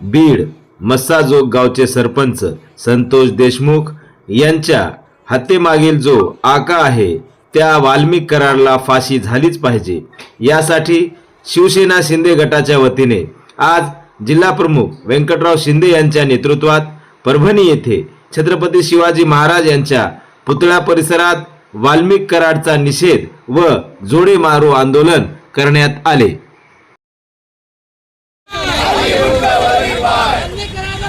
बीड मस्साजोग गावचे सरपंच संतोष देशमुख यांच्या हत्येमागील जो आका आहे त्या वाल्मिक करारला फाशी झालीच पाहिजे. यासाठी शिवसेना शिंदे गटाच्या वतीने आज जिल्हाप्रमुख व्यंकटराव शिंदे यांच्या नेतृत्वात परभणी येथे छत्रपती शिवाजी महाराज यांच्या पुतळा परिसरात वाल्मिक कराडचा निषेध व जोडे मारो आंदोलन करण्यात आले बंदी करायला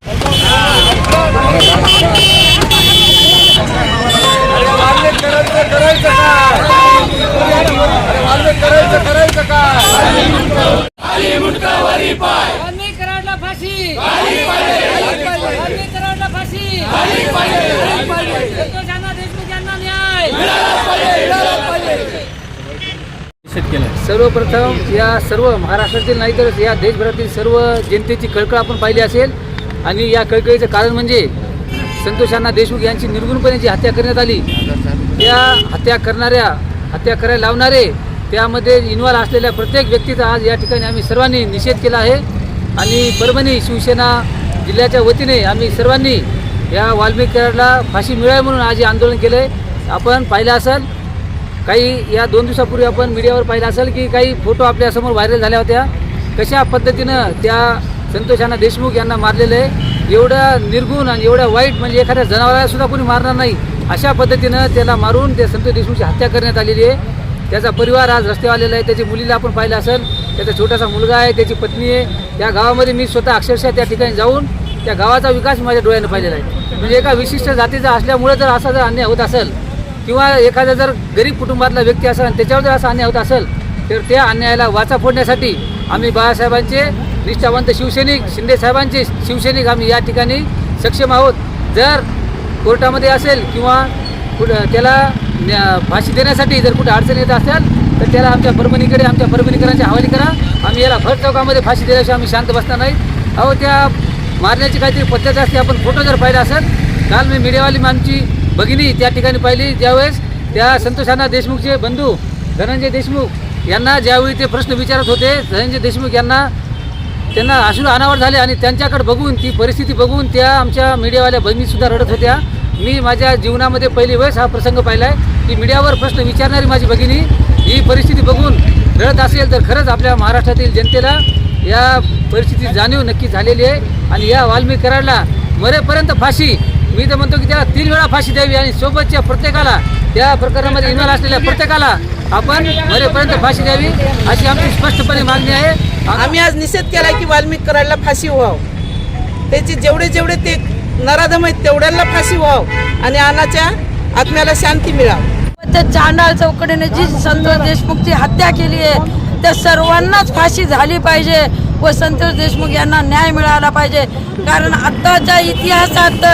फाशी बंदी करायला फाशी बंदी करायला फाशी संतोषांना देशमुख यांना न्याय सर्वप्रथम या सर्व महाराष्ट्रातील नाही तर या देशभरातील सर्व जनतेची कळकळ आपण पाहिली असेल. आणि या कळकळीचं कारण म्हणजे संतोषांना देशमुख यांची निर्गुणपणे जी हत्या करण्यात आली त्या हत्या करणाऱ्या हत्या करायला लावणारे त्यामध्ये इन्व्हॉल्व असलेल्या प्रत्येक व्यक्तीचा आज या ठिकाणी आम्ही सर्वांनी निषेध केला आहे. आणि परभणी शिवसेना जिल्ह्याच्या वतीने आम्ही सर्वांनी या वाल्मिकीला फाशी मिळावी म्हणून आज हे आंदोलन केलं आहे आपण पाहिलं असेल काही या दोन दिवसापूर्वी आपण मीडियावर पाहिलं असेल की काही फोटो आपल्यासमोर व्हायरल झाल्या होत्या. कशा पद्धतीनं त्या संतोषांना देशमुख यांना मारलेलं आहे? एवढं निर्गुण आणि एवढ्या वाईट म्हणजे एखाद्या जनावरालासुद्धा कोणी मारणार नाही. अशा पद्धतीनं त्याला मारून त्या संतोष देशमुखची हत्या करण्यात आलेली आहे. त्याचा परिवार आज रस्त्यावर आलेला आहे. त्याची मुलीला आपण पाहिलं असेल. त्याचा छोटासा मुलगा आहे. त्याची पत्नी आहे. त्या गावामध्ये मी स्वतः अक्षरशः त्या ठिकाणी जाऊन त्या गावाचा विकास माझ्या डोळ्यानं पाहिलेला आहे. म्हणजे एका विशिष्ट जातीचा असल्यामुळे जर असा जर अन्याय होत असेल किंवा एखादा जर गरीब कुटुंबातला व्यक्ती असेल आणि त्याच्यावर जर असा अन्याय होत असेल तर त्या अन्यायाला वाचा फोडण्यासाठी आम्ही बाळासाहेबांचे निष्ठावंत शिवसैनिक शिंदेसाहेबांचे शिवसैनिक आम्ही या ठिकाणी सक्षम आहोत. जर कोर्टामध्ये असेल किंवा कुठं त्याला न्या- फाशी देण्यासाठी जर कुठे अडचण येत असेल तर त्याला आमच्या परभणीकडे आमच्या परभणीकरांच्या हवाली करा. आम्ही याला भर चौकामध्ये फाशी दिल्याशिवाय आम्ही शांत बसणार नाही. अहो त्या मारण्याची काहीतरी पद्धत असते. आपण फोटो जर पाहिला असेल काल मी मीडियावाली आमची भगिनी त्या ठिकाणी पाहिली त्यावेळेस त्या संतोषांना देशमुखचे बंधू धनंजय देशमुख यांना ज्यावेळी ते प्रश्न विचारत होते धनंजय देशमुख यांना त्यांना अश्रू अनावर झाले आणि त्यांच्याकडे बघून ती परिस्थिती बघून त्या आमच्या मीडियावाल्या बहिणीसुद्धा रडत होत्या. मी माझ्या जीवनामध्ये पहिली वेळेस हा प्रसंग पाहिला आहे की मीडियावर प्रश्न विचारणारी माझी भगिनी ही परिस्थिती बघून रडत असेल तर खरंच आपल्या महाराष्ट्रातील जनतेला या परिस्थितीची जाणीव नक्की झालेली आहे. आणि या वाल्मिक कराडला मरेपर्यंत फाशी मी तर म्हणतो की त्याला तीन वेळा फाशी द्यावी आणि सोबतच्या प्रत्येकाला त्या प्रकरणामध्ये इन्व्हॉल्व असलेल्या प्रत्येकाला आपण मरेपर्यंत फाशी द्यावी अशी आमची स्पष्टपणे मागणी आहे. आम्ही आज निषेध केलाय की वाल्मिक कराडला फाशी व्हावं. त्याचे जेवढे जेवढे ते नराधम आहेत तेवढ्यांना फाशी व्हावं आणि अनाच्या आत्म्याला शांती मिळावं. त्या चांडाळ चौकडीने जी संतोष देशमुखची हत्या केली आहे त्या सर्वांनाच फाशी झाली पाहिजे. व संतोष देशमुख यांना न्याय मिळाला पाहिजे. कारण आत्ताच्या इतिहासात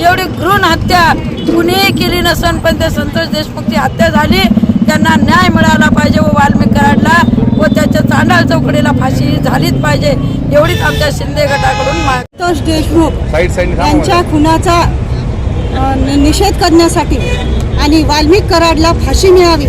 एवढी घृण हत्या कुणीही केली नसन पण त्या संतोष देशमुखची हत्या झाली. त्यांना न्याय मिळाला पाहिजे व वाल्मिक कराडला व त्याच्या चांडाळ चौकडीला फाशी झालीच पाहिजे. एवढीच आमच्या शिंदे गटाकडून संतोष देशमुख यांच्या खुनाचा निषेध करण्यासाठी आणि वाल्मिक कराडला फाशी मिळावी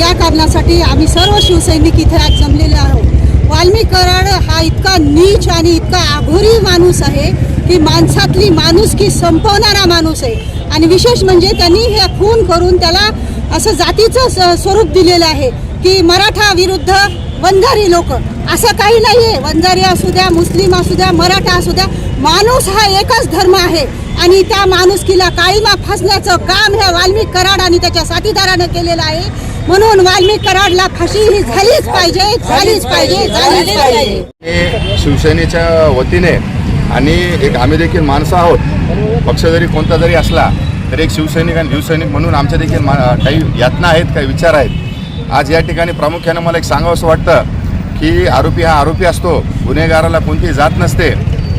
या कारणासाठी आम्ही सर्व शिवसैनिक इथे आज जमलेले आहोत. वाल्मिक कराड हा इतका नीच आणि इतका आघोरी माणूस आहे की माणसातली माणुसकी संपवणारा माणूस आहे. आणि विशेष म्हणजे त्यांनी हे खून करून त्याला असं जातीचं स- स्वरूप दिलेलं आहे की मराठा विरुद्ध वंजारी लोक. असं काही नाही आहे वंजारी असू द्या मुस्लिम असू द्या मराठा असू द्या माणूस हा एकच धर्म आहे. आणि त्या माणुसकीला काळीमा फासण्याचं काम ह्या वाल्मिक कराड आणि त्याच्या साथीदाराने केलेलं आहे. म्हणून वाल्मिक कराडला फाशी ही झालीच पाहिजे झालीच पाहिजे झालीच पाहिजे. हे शिवसेनेच्या वतीने आणि एक आम्ही देखील माणसं आहोत पक्ष जरी कोणता जरी असला तरी एक शिवसैनिक आणि शिवसैनिक म्हणून आमच्या देखील मा काही यातना आहेत काही विचार आहेत. आज या ठिकाणी प्रामुख्यानं मला एक सांगावं असं वाटतं की आरोपी हा आरोपी असतो गुन्हेगाराला कोणतीही जात नसते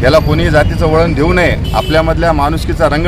याला कोणीही जातीचं वळण देऊ नये आपल्यामधल्या माणुसकीचा रंग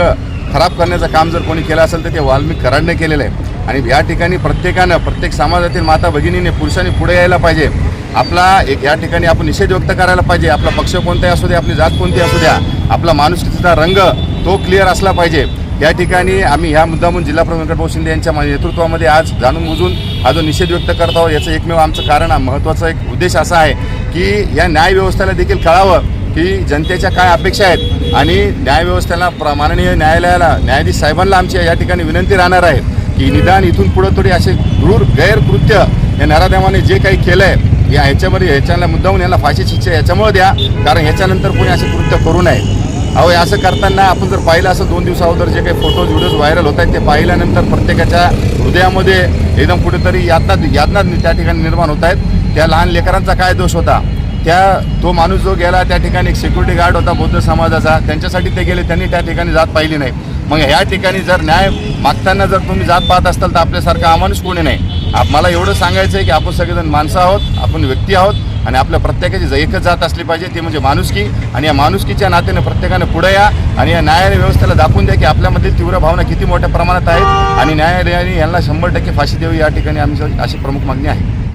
खराब करण्याचं काम जर कोणी केलं असेल तर ते वाल्मिक कराडने केलेलं आहे. आणि या ठिकाणी प्रत्येकानं प्रत्येक समाजातील माता भगिनीने पुरुषांनी पुढे यायला पाहिजे. आपला एक या ठिकाणी आपण निषेध व्यक्त करायला पाहिजे. आपला पक्ष कोणताही असू द्या आपली जात कोणती असू द्या आपला माणुसकीचा रंग तो क्लिअर असला पाहिजे. या ठिकाणी आम्ही ह्या मुद्दामून जिल्हा प्रमुख व्यंकटभाऊ शिंदे यांच्या नेतृत्वामध्ये आज जाणून बुजून हा जो निषेध व्यक्त करत आहोत याचं एकमेव आमचं कारण महत्त्वाचा एक उद्देश असा आहे की या न्यायव्यवस्थेला देखील कळावं की जनतेच्या काय अपेक्षा आहेत आणि न्यायव्यवस्थेला माननीय न्यायालयाला न्यायाधीश साहेबांना आमची या ठिकाणी विनंती राहणार आहे. की निदान इथून पुढं थोडी असे क्रूर गैरकृत्य या नराधमाने जे काही केलं आहे या ह्याच्यामध्ये ह्याच्याला मुद्दाहून याला फाशी शिक्षा याच्यामुळे द्या कारण ह्याच्यानंतर कोणी असे कृत्य करू नये. अहो असं करताना आपण जर पाहिलं असं दोन दिवसाअगोदर जे काही फोटोज व्हिडिओज व्हायरल होत आहेत ते पाहिल्यानंतर प्रत्येकाच्या हृदयामध्ये एकदम कुठेतरी यातना यातना त्या ठिकाणी निर्माण होत आहेत. त्या लहान लेकरांचा काय दोष होता? त्या तो माणूस जो गेला त्या ठिकाणी एक सिक्युरिटी गार्ड होता बौद्ध समाजाचा. त्यांच्यासाठी ते गेले त्यांनी त्या ठिकाणी जात पाहिली नाही. मग ह्या ठिकाणी जर न्याय मागताना जर तुम्ही जात पाहत असाल तर आपल्यासारखा आम्हालाच कोणी नाही. मला एवढं सांगायचं आहे की आपण सगळेजण माणसं आहोत आपण व्यक्ती आहोत आणि आपल्या प्रत्येकाची एकच जात असली पाहिजे ती म्हणजे माणुसकी. आणि या माणुसकीच्या नात्याने प्रत्येकाने पुढे या आणि या न्यायालय व्यवस्थेला दाखवून द्या की आपल्यामधील तीव्र भावना किती मोठ्या प्रमाणात आहेत. आणि न्यायालयाने यांना शंभर टक्के फाशी द्यावी या ठिकाणी आमची अशी प्रमुख मागणी आहे.